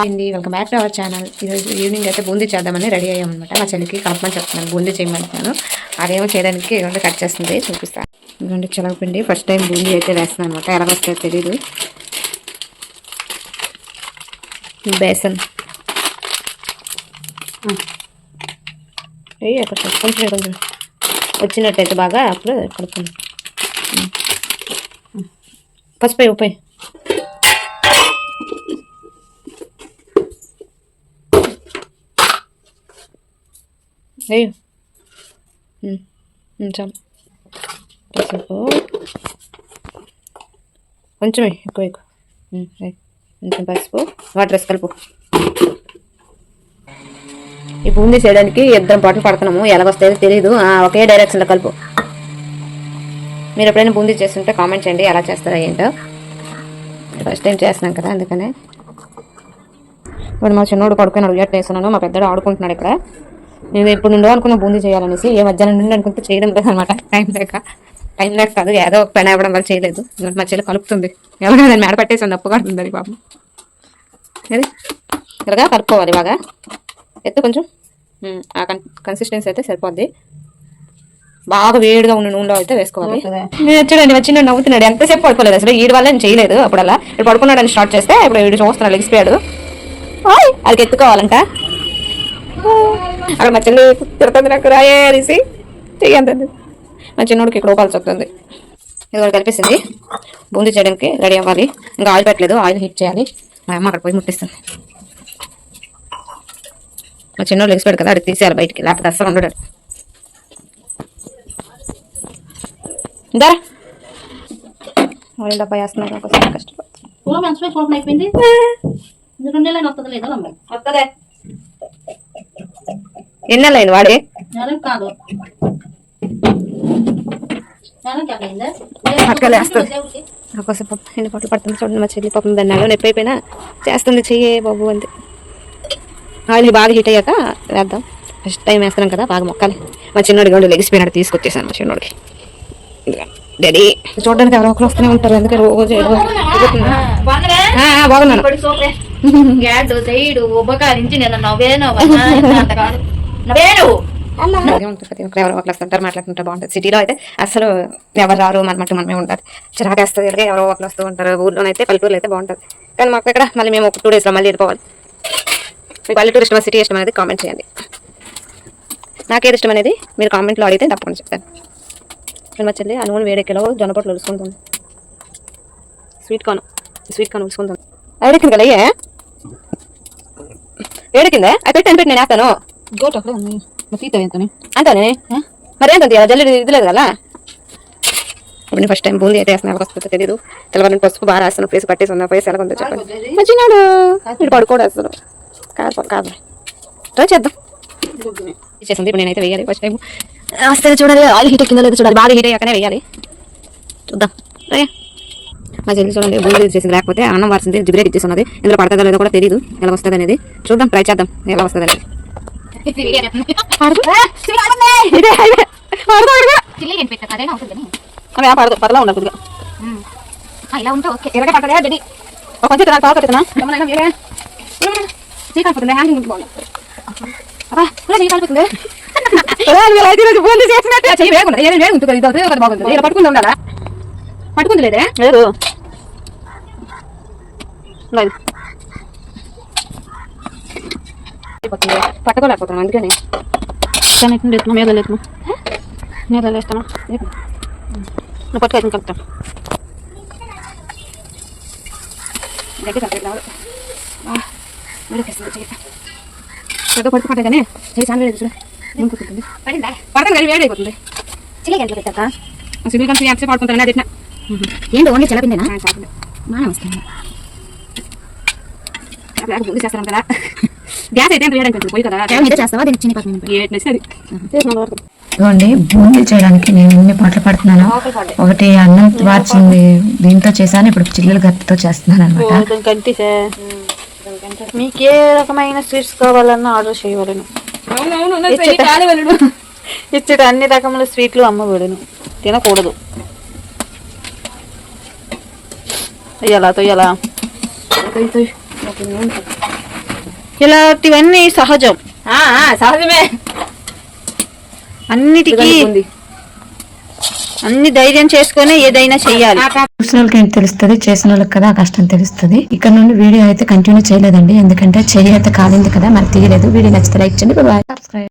అండి welcome back to our channel ఈరోజు evening అయితే బూందీ చేద్దామని రెడీ అయ్యామన్నమాట మా చెల్లికి కలపమని చెప్తున్నాను. బూందీ చేయమంటున్నాను. అదేమో చేయడానికి ఏమంటే కట్ చేస్తుంది చూపిస్తాను ఇవ్వండి చిలకపిండి. ఫస్ట్ టైం బూందీ అయితే వేస్తున్నాను అనమాట ఎలా వస్తాయో తెలీదు. బేసన్. ఏ అక్కడ కొంచెం కొంచెం వచ్చినట్టయితే బాగా అప్పుడు కడుపు పసుపు ఉపాయి వేయు ఉమ్, చాలు పసుపు కొంచెం ఎక్కువ ఎక్కువ కొంచెం పసుపు వాటర్ వేసి కలుపు ఈ బూందీ చేయడానికి ఇద్దరం పాటలు పడుతున్నాము ఎలా వస్తాయో తెలియదు ఒకే డైరెక్షన్లో కలుపు మీరు ఎప్పుడైనా బూందీ చేస్తుంటే కామెంట్ చేయండి ఎలా చేస్తారో ఏంటో. ఫస్ట్ టైం చేస్తున్నాం కదా అందుకనే. ఇప్పుడు మా చిన్నోడు పడుకొని అడుగుట్ వేస్తున్నాను మా పెద్దడు ఆడుకుంటున్నాడు ఇక్కడ. నేను ఇప్పుడు నుండో అనుకున్న బూందీ చేయాలనేసి ఏ మధ్యాహ్నం నుండి అనుకుంటే చేయడం లేదు అనమాట టైం లేక టైం లేక కాదు ఏదో ఒక పని అవ్వడం వల్ల చేయలేదు. ఇంకా మా చెల్లి కలుపుతుంది. ఎవరైనా దాన్ని మేడ పట్టేసి నప్పు కడుతుంది అది పాపం. అది ఇలాగా కలుపుకోవాలి బాగా. ఎత్తు కొంచెం. ఆ కన్ కన్సిస్టెన్సీ అయితే సరిపోద్ది. బాగా వేడిగా ఉన్న నూనెలో అయితే వేసుకోవాలి. నేను చూడండి వచ్చిన నవ్వుతున్నాడు. ఎంతసేపు పడుకోలేదు అసలు? వీడి వల్ల నేను చేయలేదు అప్పుడల్లా. ఇప్పుడు పడుకున్నాడని స్టార్ట్ చేస్తే ఇప్పుడు వీడు చూస్తున్నాడు లెగిసిపోయాడు ఓయ్, అది ఎత్తుకోవాలంట. అక్కడ మా చెల్లి నాకు రాయే అనేసి చెయ్యంతుంది మా చిన్నోడికి ఇక్కడ ఊపాల్సి వస్తుంది ఇది కూడా కలిపేసింది బూందీ చేయడానికి రెడీ అవ్వాలి. ఇంకా ఆయిల్ పెట్టలేదు. ఆయిల్ హీట్ చేయాలి. మా అమ్మ అక్కడ పోయి ముట్టిస్తుంది. మా చిన్నోడు లెగిసిపోయాడు కదా అడిగి తీసేయాలి బయటికి. లేకపోతే అస్సలు ఉండడు. డబ్బా వేస్తున్నాడు ఒకసారి కష్టపడి పూల మంచిపోయి కోపం అయిపోయింది ఇది రెండు నెలలు వస్తుంది లేదా అమ్మాయి వస్తుందే ఎన్నెలైంది వాడే? నెలకు కాదు. నెలకి అయిందా? పక్కలే వస్తుంది. నాకోసం పాపం ఎన్ని పట్లు పడుతుంది చూడండి మా చెల్లి పాపం దాన్ని నెలలో నొప్పి అయిపోయినా చేస్తుంది చెయ్యే బాబు అంతే. ఆయిల్ బాగా హీట్ అయ్యాక వేద్దాం. ఫస్ట్ టైం వేస్తున్నాం కదా బాగా మొక్కాలి. మా చిన్నోడి గండు లెగిసిపోయినట్టు తీసుకొచ్చేసాను మా చిన్నోడికి. డాడీ. చూడడానికి ఎవరో ఒకరు వస్తూనే ఉంటారు ఎందుకంటే రోజు బాగున్నాను. ప్రతి ఒక్కరు ఎవరో ఒకరు వస్తుంటారు మాట్లాడుతుంటారు బాగుంటుంది. సిటీలో అయితే అసలు ఎవరు రారు మన మట్టు మనమే ఉండాలి. చిరాకు వేస్తుంది ఇలాగే ఎవరో ఒకరు వస్తూ ఉంటారు. ఊర్లోనైతే పల్లెటూరులో అయితే బాగుంటుంది. కానీ మాకు ఇక్కడ మళ్ళీ మేము ఒక టూ డేస్లో మళ్ళీ వెళ్ళిపోవాలి. మీకు పల్లెటూరు ఇష్టమా సిటీ ఇష్టం అనేది కామెంట్ చేయండి. నాకేది ఇష్టం అనేది మీరు కామెంట్లో అడిగితే తప్పకుండా చెప్తాను. నేను మా చెల్లి అనుగుణ వేడెక్కలో జొన్న పొట్లు ఉలుసుకుంటుంది. స్వీట్ కార్న్ స్వీట్ కార్న్ ఉలుసుకుంటుంది. వేడెక్కింది కదా అయ్యే? వేడెక్కిందే? అది అని పెట్టి నేను వేస్తాను. గోట్ అక్కడ ఉంది. ఎంతని అంతేనే? మరేంటంది అలా జల్లి ఇది లేదు కదా? ఇప్పుడు ఫస్ట్ టైం బూందీ అయితే వేస్తున్నా వస్తుందో తెలియదు తెల్లవారిని పసుపు బాగా రాస్తున్న ప్లేస్ పట్టేసి ఉన్న ప్లేస్ ఎలా ఉందో చెప్పండి. మంచిగాడు మీరు పడుకోడు అసలు. కాదు కాదు. ట్రై చేద్దాం. చేసింది ఇప్పుడు నేనైతే వేయాలి ఫస్ట్ టైం వస్తే చూడాలి ఆయిల్ హీట్ ఎక్కిందో లేదో చూడాలి. బాగా హీట్ అయ్యాకనే వేయాలి. చూద్దాం. రే మా చెల్లి చూడండి బూందీ చేసింది. లేకపోతే అన్నం వార్చింది జిగ్రేట్ ఇచ్చేస్తున్నది ఇందులో పడుతుందో లేదో కూడా తెలియదు ఎలా వస్తుంది అనేది చూద్దాం ట్రై చేద్దాం. ఎలా వస్తుంది అనేది పడదు. కొద్దిగా. ఇలా ఉంటే ఓకే. ఇరగ ఒక కొంచెం నాకు బాగుంది. అబ్బా చీకలిపోతుంది పట్టుకుంది ఉండాలా? పట్టుకుంది లేదే. లేదు. పట్టుకోలేకపోతున్నాను అందుకని. ఎత్తున్నా ఎత్తున్నా మీద ఎత్తున్నా నేను వెళ్ళేస్తాను నువ్వు పట్టుకోవచ్చు కలుపుతాను దగ్గర చెయ్యి. ఏదో పడుకు పట్టగానే చెయ్యి చాలా వేడి చూడు. ముందుకుంటుంది పడిందా? పడతాను కానీ వేడి అయిపోతుంది. చిల్లకి ఎంత పెట్టాక? సివిల్ కంపెనీ ఎంతసేపు పడుకుంటాను అది ఏంటి ఓన్లీ చిల్లపిందేనా చాలు బాగా ముందు చేస్తాను కదా. గ్యాస్ అయితే అయిపోతుంది పోయి కదా. కేవలం ఇదే చేస్తావా? దీనికి చిన్న వరకు ఇదిగోండి బూందీ చేయడానికి నేను ఎన్ని పాటలు పడుతున్నాను. ఒకటి అన్నం వార్చింది దీంతో చేశాను ఇప్పుడు చిల్లులు గత్తితో చేస్తున్నాను అనమాట మీకు ఏ రకమైన స్వీట్స్ కావాలన్నా ఆర్డర్ చేయవలను. ఇచ్చట అన్ని రకముల స్వీట్లు అమ్మబడును తినకూడదు. ఎలా తొయ్యాలా. ఇలాంటివన్నీ సహజం. ఆ, ఆ, సహజమే. అన్నిటికీ. అన్ని ధైర్యం చేసుకొని ఏదైనా చెయ్యాలి. చూసిన వాళ్ళకి ఏంటి తెలుస్తుంది? చేసిన వాళ్ళకి కదా కష్టం తెలుస్తుంది. ఇక్కడ నుండి వీడియో అయితే కంటిన్యూ చేయలేదండి. ఎందుకంటే చెయ్యి అయితే కాలింది కదా. మరి తీయలేదు. వీడియో నచ్చితే లైక్ చేయండి. Bye subscribe